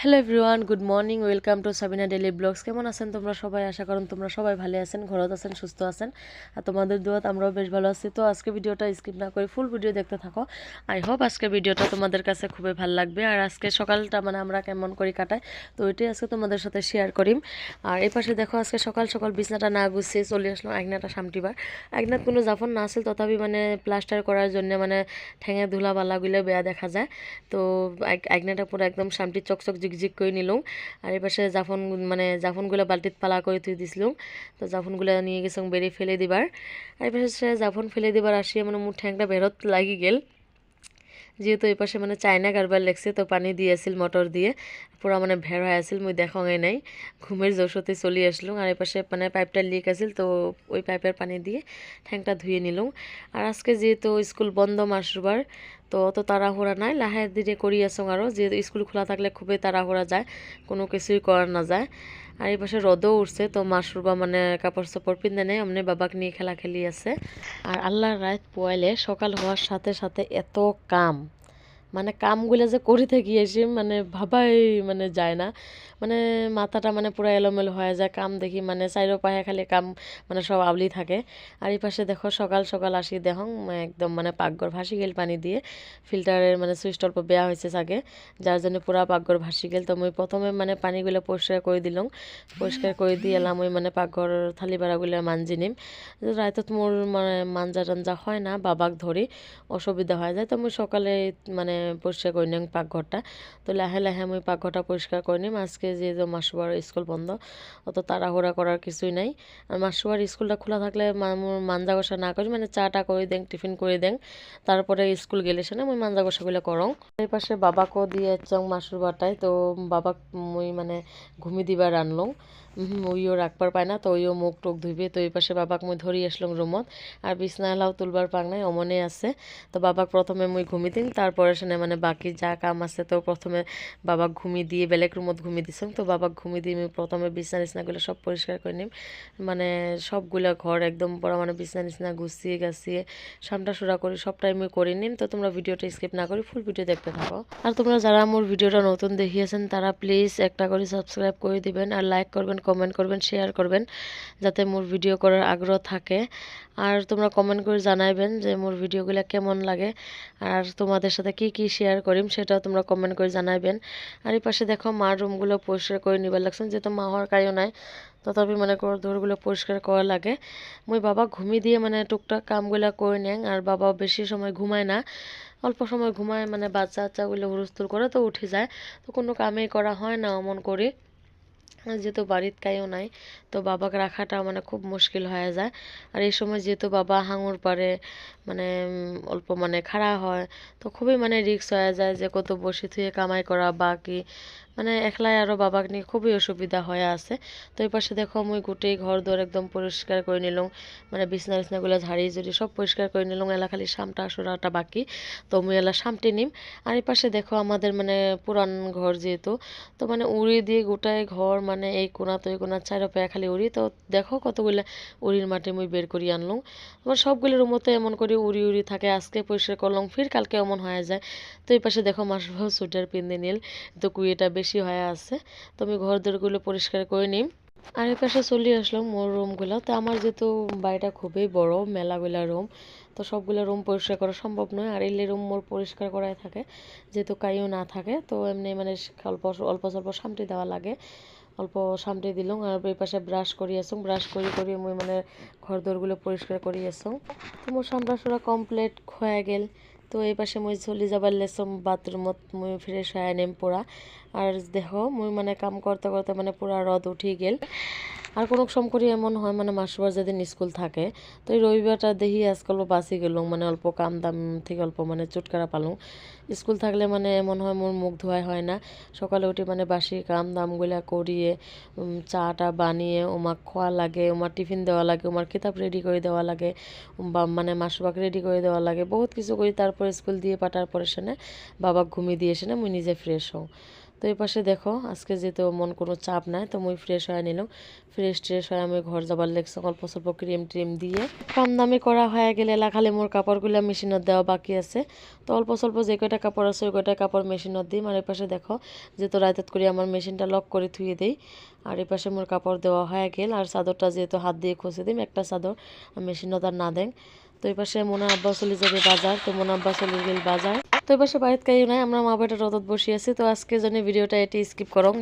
Hello everyone good morning welcome to Sabina daily vlogs কেমন আছেন তোমরা সবাই? আশা করুন তোমরা সবাই ভালো আছেন, ঘরত আছেন, সুস্থ আছেন। আর তোমাদের দোয়াত আমরাও বেশ ভালো আছি। তো আজকে ভিডিওটা স্কিপ না করে ফুল ভিডিও দেখতে থাকো। আই হোপ আজকে ভিডিওটা তোমাদের কাছে খুবই ভালো লাগবে। আর আজকে সকালটা মানে আমরা কেমন করি কাটাই, তো ওইটাই আজকে তোমাদের সাথে শেয়ার করিম। আর এই পাশে দেখো আজকে সকাল সকাল বিছনাটা না গুছিয়ে চলে আসলাম একনাটা সামটিবার। একনাথ কোনো জাফর না আসল তথাপি মানে প্লাস্টার করার জন্য মানে ঠেঙে ধুলা বালাগুলো বেয়া দেখা যায়। তো একনাটা পুরো একদম সামটি চকচক ঝিকঝিক করে নিলাম আর এই পাশে জাফন মানে জাফনগুলো বালতিত পালা করে তুই দিছিলাম তো জাফনগুলো নিয়ে গেছিলাম বেরিয়ে ফেলে দিবার আর এই পাশে জাফন ফেলে দিবার আসিয়ে মানে মোট ঠ্যাংটা বেরত লাগি গেল। যেহেতু এই পাশে মানে চায়না কারবার লেগছে, তো পানি দিয়েছিল মোটর দিয়ে। পুরা মানে ভেড় হয়ে আছিল, মুই দেখাঙে নাই। ঘুমের জোশতে চলি আসলাম, আর এই পাশে মানে পাইপটা লিক আছিল, তো ওই পাইপের পানি দিয়ে ঠ্যাংটা ধুয়ে নিলাম। আর আজকে যেহেতু স্কুল বন্ধ মাসবার তো অত তাড়াহুড়া নাই, লাহে ধীরে করি আসং আরও যে স্কুল খোলা থাকলে খুবই তাড়াহুড়া যায়, কোনো কিছুই করা না যায়। আর এই পাশে রদও উঠছে, তো মাসুরবা মানে কাপড় চাপড় পিন্ধে নেই, অমনি বাবাকে নিয়ে খেলা খেলি আছে। আর আল্লাহর রাত পোয়াইলে সকাল হওয়ার সাথে সাথে এত কাম। মানে কামগুলো যে করে থাকি এসে মানে ভাবাই মানে যায় না। মানে মাথাটা মানে পুরো এলোমেলো হয়ে যায়, কাম দেখি মানে চাইরো পাহে খালি কাম মানে সব আবলি থাকে। আর এই পাশে দেখো সকাল সকাল আসি দেখো একদম মানে পাকঘর ভাসি গেল পানি দিয়ে। ফিল্টারের মানে সুইচ অল্প বেয়া হয়েছে চাগে, যার জন্য পুরা পাকঘর ভাসি গেল তো মই প্রথমে মানে পানিগুলো পরিষ্কার করে দিলাম পরিষ্কার করে দিয়ে এলাম ওই মানে পাকঘর থালি বেড়াগুলো মানজি নিম। রায়তত মোর মানে মাঞ্জা টাঞ্জা হয় না, বাবাক ধরি অসুবিধা হয়ে যায়। তো মই সকালে মানে পরিষ্কার করে নিম পাকঘরটা। তো লাহে লাহে আমি পাকঘরটা পরিষ্কার করে নিম। আজকে যে মাসুবার স্কুল বন্ধ, অত তাড়াহুড়া করার কিছুই নাই। মাসুবার স্কুলটা খোলা থাকলে মাঞ্জা গোসা না করি মানে চাটা করে দেন, টিফিন করে দেন, তারপরে স্কুল গেলে সে না মই মাঞ্জা কষাগুলো করং। এই পাশে বাবাকেও দিয়ে চং মাসুর বাটায় তো বাবা মুই মানে ঘুমি দিবার আনলং ওইও রাখবার পায় না, তো ওইও মুখ টুক ধুইবে, তো এই পাশে বাবাক মুই ধরি আসলাম রুমত। আর বিছনা এলাও তুলবার পাক নাই, অমনে আছে। তো বাবাক প্রথমে মুই ঘুমি দিন তারপরে সেনে মানে বাকি যা কাম আছে তো প্রথমে বাবাক ঘুমি দিয়ে বেলেগ রুমত ঘুমি দিছাম তো বাবাক ঘুমি দিয়ে আমি প্রথমে বিছনা নিচনাগুলো সব পরিষ্কার করে নিম। মানে সবগুলো ঘর একদম পড়া মানে বিছনা নিচনা গুছিয়ে গাছিয়ে সামটা সুরা করি সবটাই আমি করে নিম। তো তোমরা ভিডিওটা স্কিপ না করি ফুল ভিডিও দেখতে থাকো। আর তোমরা যারা আমার ভিডিওটা নতুন দেখিয়েছেন, তারা প্লিজ একটা করে সাবস্ক্রাইব করে দিবেন, আর লাইক করবেন কমেন্ট করবেন শেয়ার করবেন, যাতে মোর ভিডিও করার আগ্রহ থাকে। আর তোমরা কমেন্ট করে জানাইবেন যে মোর ভিডিওগুলো কেমন লাগে, আর তোমাদের সাথে কি কি শেয়ার করিম সেটাও তোমরা কমেন্ট করে জানাইবেন। আর এই পাশে দেখো মার রুমগুলো পরিষ্কার করে নিবার লাগছেন যেহেতু মা হওয়ার কায়ও নাই, তথাপি মানে দৌড়গুলো পরিষ্কার করা লাগে। মুই বাবা ঘুমিয়ে দিয়ে মানে টুকটাক কামগুলো করে নেন, আর বাবা বেশি সময় ঘুমায় না। অল্প সময় ঘুমায় মানে বাচ্চা বাচ্চাগুলো হুরস্থুল করে তো উঠে যায়। তো কোনো কামেই করা হয় না, অমন করে। যেহেতু বাড়িত কাইও নাই, তো বাবাকে রাখাটা মানে খুব মুশকিল হয়ে যায়। আর এই সময় যেহেতু বাবা হাঙুর পারে মানে অল্প মানে খাড়া হয়, তো খুবই মানে রিক্স হয়ে যায় যে কত বসে থুয়ে কামাই করা বা কি মানে একলাই আরও বাবাক নিয়ে খুবই অসুবিধা হয়ে আছে। তো এই পাশে দেখো মুই গোটেই ঘর দর একদম পরিষ্কার করে নিলাম। মানে বিছনা বিছনাগুলো ঝাড়িয়ে ঝুড়ি সব পরিষ্কার করে নিলাম। এলা খালি সামটা আসরাটা বাকি। তো মুই এলা সামটি নিম। আর এই পাশে দেখো আমাদের মানে পুরান ঘর যেহেতু, তো মানে উড়ি দিয়ে গোটাই ঘর মানে এই কোনা তো এই কোনা চার পায়ে খালি উড়ি। তো দেখো কতগুলো উড়ির মাটি মুই বের করি আনলাম। আমার সবগুলো রুমতে এমন করে উড়ি উড়ি থাকে, আজকে পরিষ্কার করলাম, ফির কালকে এমন হয়ে যায়। তো এই পাশে দেখো মাসভাও সোয়েটার পিন্দে নিল। তো কুইয়েটা বেশি হয়ে আছে, তো আমি ঘর দরগুলো পরিষ্কার করে নিই। আর পাশে চলে আসলাম মোর রুমগুলো তো আমার যেহেতু বাড়িটা খুবই বড় মেলাগুলা রুম তো সবগুলো রুম পরিষ্কার করা সম্ভব নয়। আর এলে রুম মোর পরিষ্কার করাই থাকে, যেহেতু কাইও না থাকে, তো এমনি মানে অল্প অল্প স্বল্প সামটি দেওয়া লাগে। অল্প সামটি দিলাম, আর এই পাশে ব্রাশ করি আসুন ব্রাশ করি করি মুই মানে ঘর দরগুলো পরিষ্কার করি আসুন তো মোর সামটা সুরা কমপ্লিট হয়ে গেল। তো এই পাশে মই চলি যাবার লেসম বাথরুমত মই ফ্রেশ হয়ে নেম পড়া আর দেখো, মই মানে কাম করতে করতে মানে পুরা রদ উঠি গেল। আর কোনো সম করি এমন হয় মানে মাসবার যেদিন স্কুল থাকে, তো এই রবিবারটা দেখি আজকাল বাঁচি গেলুম মানে অল্প কাম দাম থেকে অল্প মানে চুটকারা পালুম। স্কুল থাকলে মানে এমন হয়, মোর মুখ ধোয়াই হয় না। সকালে উঠে মানে বাসি কাম দামগুলা করিয়ে চাটা বানিয়ে ওমাক খোয়া লাগে ওমার টিফিন দেওয়া লাগে ওমার কিতাব রেডি করে দেওয়া লাগে বা মানে মাসবাক রেডি করে দেওয়া লাগে, বহুত কিছু করি। তারপরে স্কুল দিয়ে পাঠার পরে সেনে বাবা ঘুমিয়ে দিয়ে এসে না মুই নিজে ফ্রেশ হও। তো এই পাশে দেখো, আজকে যেহেতু মন কোনো চাপ নাই, তো মুই ফ্রেশ হয়ে নিলাম। ফ্রেশ ট্রেশ হয়ে আমি ঘর যাবার লেগছে, অল্প স্বল্প ক্রিম ট্রিম দিয়ে। কম দামি করা হয়ে গেলে খালি মোর কাপড়গুলো মেশিনত দেওয়া বাকি আছে। তো অল্প স্বল্প যে কয়টা কাপড় আছে, ওই কয়টা কাপড় মেশিনত দিই। এই পাশে দেখো, যেহেতু রায়তাত করে, আমার মেশিনটা লক করে থুয়ে দেই। আর এই পাশে মোর কাপড় দেওয়া হয়ে গেল। আর চাদরটা যেহেতু হাত দিয়ে খসে দিম, একটা চাদর মেশিন আর না দেন। তো এই পাশে মোনা আব্বা চলে যাবে বাজার, তো মোনা আব্বা চলে গেল বাজার। তো এই পাশে বাড়িতে কাই নাই, আমরা মা বেটা রদত বসে আছি তো আজকে জন্য ভিডিওটা এটি স্কিপ করং।